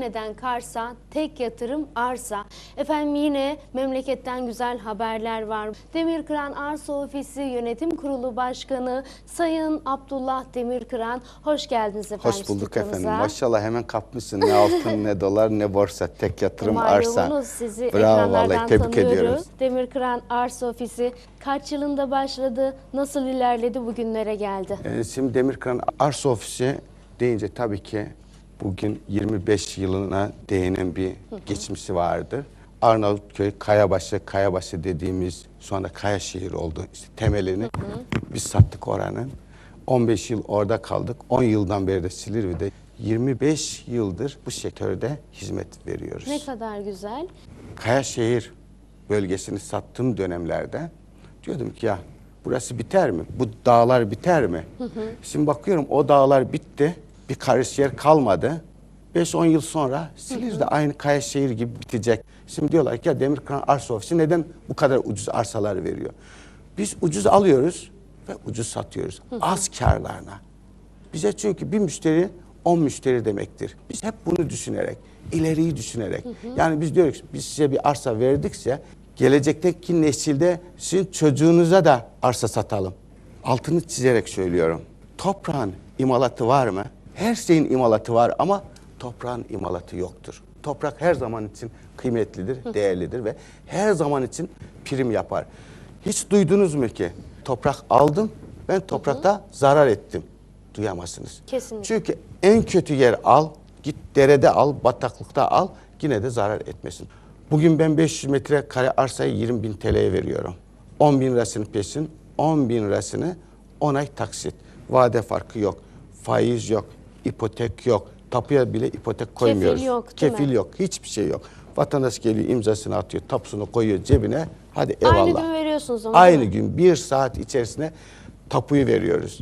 Neden Kars'a tek yatırım arsa. Efendim yine memleketten güzel haberler var. Demirkıran Arsa Ofisi Yönetim Kurulu Başkanı Sayın Abdullah Demirkıran hoş geldiniz efendim. Hoş bulduk stüdyomuza. efendim. Maşallah hemen kapmışsın. Ne altın ne dolar ne borsa. Tek yatırım Malumunuz arsa. sizi Bravo vallahi tebrik tanıyoruz. ediyoruz. Demirkıran Arsa Ofisi kaç yılında başladı? Nasıl ilerledi bugünlere geldi? Ee, şimdi Demirkan Arsa Ofisi deyince tabii ki bugün 25 yılına değinen bir geçmişi vardır. Arnavutköy, Kayabaşı, Kayabaşı dediğimiz sonra Kayaşehir oldu. İşte temelini biz sattık oranın. 15 yıl orada kaldık. 10 yıldan beri de Silivri'de 25 yıldır bu sektörde hizmet veriyoruz. Ne kadar güzel. Kayaşehir bölgesini sattığım dönemlerde diyordum ki ya burası biter mi? Bu dağlar biter mi? Şimdi bakıyorum o dağlar bitti. Bir karış yer kalmadı. 5-10 yıl sonra Silivri'de aynı Kayaşehir gibi bitecek. Şimdi diyorlar ki ya Demirkıran Arsa Ofisi neden bu kadar ucuz arsalar veriyor? Biz ucuz alıyoruz ve ucuz satıyoruz. Az karlarına. Bize çünkü bir müşteri 10 müşteri demektir. Biz hep bunu düşünerek, ileriyi düşünerek. Yani biz diyoruz ki biz size bir arsa verdikse gelecekteki nesilde sizin çocuğunuza da arsa satalım. Altını çizerek söylüyorum. Toprağın imalatı var mı? Her şeyin imalatı var ama toprağın imalatı yoktur. Toprak her zaman için kıymetlidir, değerlidir ve her zaman için prim yapar. Hiç duydunuz mu ki toprak aldım ben toprakta zarar ettim. Duyamazsınız. Kesinlikle. Çünkü en kötü yer al, git derede al, bataklıkta al, yine de zarar etmesin. Bugün ben 500 metre kare arsayı 20 bin TL'ye veriyorum. 10 bin lirasını peşin, 10 bin lirasını 10 ay taksit. Vade farkı yok, faiz yok, ipotek yok. Tapuya bile ipotek koymuyoruz. yok, değil mi? Kefil yok, hiçbir şey yok. Vatandaş geliyor imzasını atıyor, tapusunu koyuyor cebine. Hadi eyvallah. Aynı gün veriyorsunuz ama. Aynı gün bir saat içerisinde tapuyu veriyoruz.